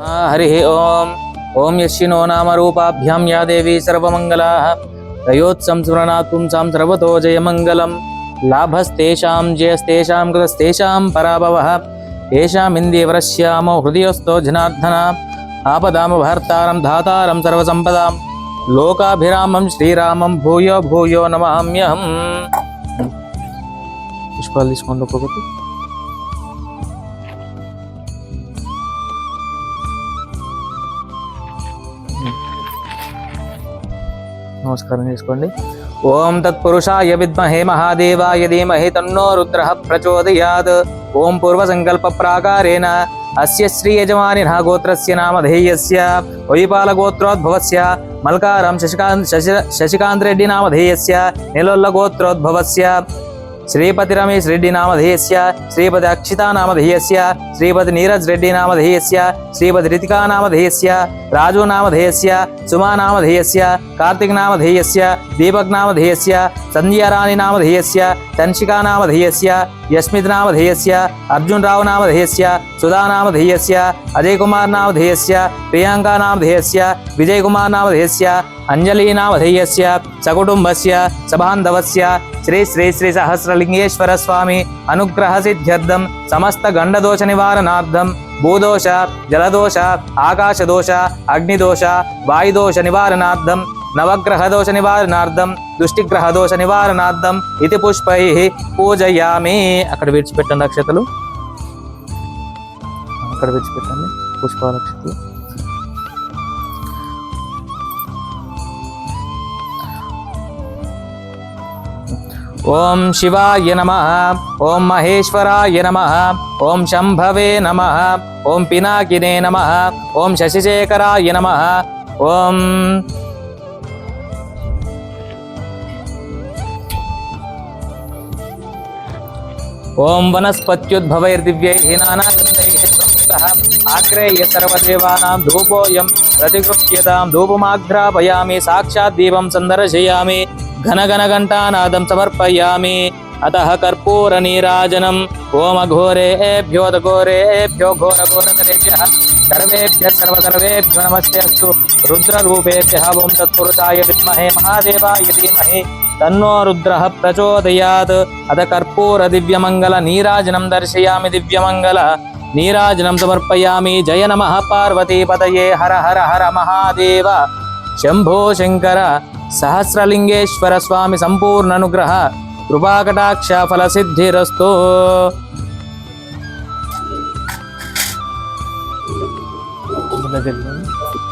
हाँ, हरि ओम। ओम यशिनो नाम रूपाभ्याम या देवी सर्वमंगला सर्वमङ्गलाः रयोत्संस्मरणात्पुं सां सर्वतो जय मंगल लाभस्तेषा, जयस्तेषा कृतस्तेषा पराभव। पराभवः तेषामिन्दीवरस्यामो हृदयस्थो जनार्दना। आपदामभर्तारं धातारं सर्वसम्पदां लोकाभिरामं, श्रीरामं, भूयो भूयो नमाम्यहम् पुष्पाल నమస్కారం చేసుకోండి. ఓం తత్పురుషాయ విద్మహే మహాదేవాయ ధీమహి తన్నో రుద్ర ప్రచోదయాత్. ఓం పూర్వసంకల్ప ప్రాకారేణ అస్య శ్రీ యజమాని గోత్రస్య నామధేయస్య వైపాల గోత్రోద్భవస్య మల్కారం శశికాంత్ శశి శశికాంత్ రెడ్డి నామధేయస్య నిలొల్ల గోత్రోద్భవస్య. श्रीपति रमेश रेड्डी नामधेयस्य श्रीपति अक्षिता नामधेयस्य श्रीपति नीरज रेड्डी नामधेयस्य श्रीपति ऋतिका नामधेयस्य राजू नामधेयस्य सुमा नामधेयस्य कार्तिक नामधेयस्य दीपक नामधेयस्य संध्या रानी नामधेयस्य तंशिका नामधेयस्य యస్మిత్ నామధేయస్య అర్జున్ రావు నామధేయస్య సుధా నామధేయస్య అజయ్ కుమార్ నామధేయస్య ప్రియాంకా నామధేయస్య విజయ్ కుమార్ నామధేయస్య అంజలి నామధేయస్య సకుటుంబస్య సభాంధవస్య శ్రీ శ్రీ శ్రీ సహస్రలింగేశ్వర స్వామి అనుగ్రహ సిద్ధ్యర్థం సమస్త గండదోష నివారణార్థం భూదోష జలదోష ఆకాశదోష అగ్నిదోష వాయుదోష నివారణార్థం నవగ్రహ దోష నివారణార్థం దుష్టిగ్రహ దోష నివారణార్థం ఇది పుష్పై పూజయామి అక్కడ విడిచిపెట్టండి అక్షతలు అక్కడ విడిచిపెట్టండి పుష్పాల అక్షతలు ఓం శివాయ నమ ఓం మహేశ్వరాయ నమ ఓం శంభవే నమ ఓం పినాకినే నమ ఓం శశిశేఖరాయ నమ ఓం ఓం వనస్పత్యుద్భవైర్దివ్యైః ఆగ్రేయ సర్వదేవానాం ధూపోయం ప్రతిగృహ్యతాం ధూపమాఘ్రాపయామి సాక్షాత్ దీపం సందర్శయామి ఘనఘనఘంటానాదం సమర్పయామి అతః కర్పూర నీరాజనం. ఓం అఘోరేభ్యో ఘోరేభ్యో ఘోర ఘోరకరేభ్యः సర్వేభ్యः సర్వసర్వేభ్యో నమస్తే అస్తు. రుద్రరూపేభ్యः ఓం తత్పురుషాయ విద్మహే మహాదేవాయ ధీమహి. తన్నో రుద్ర ప్రచోదయాత్ అత కర్పూర దివ్యమంగళ నీరాజనం దర్శయామి దివ్యమంగళ నీరాజనం సమర్పయామి జయ నమ పార్వతీపతయే హర హర హర మహాదేవ శంభో శంకర సహస్రలింగేశ్వర స్వామి సంపూర్ణనుగ్రహ కృపాకటాక్ష ఫల సిద్ధిరస్తు Gracias.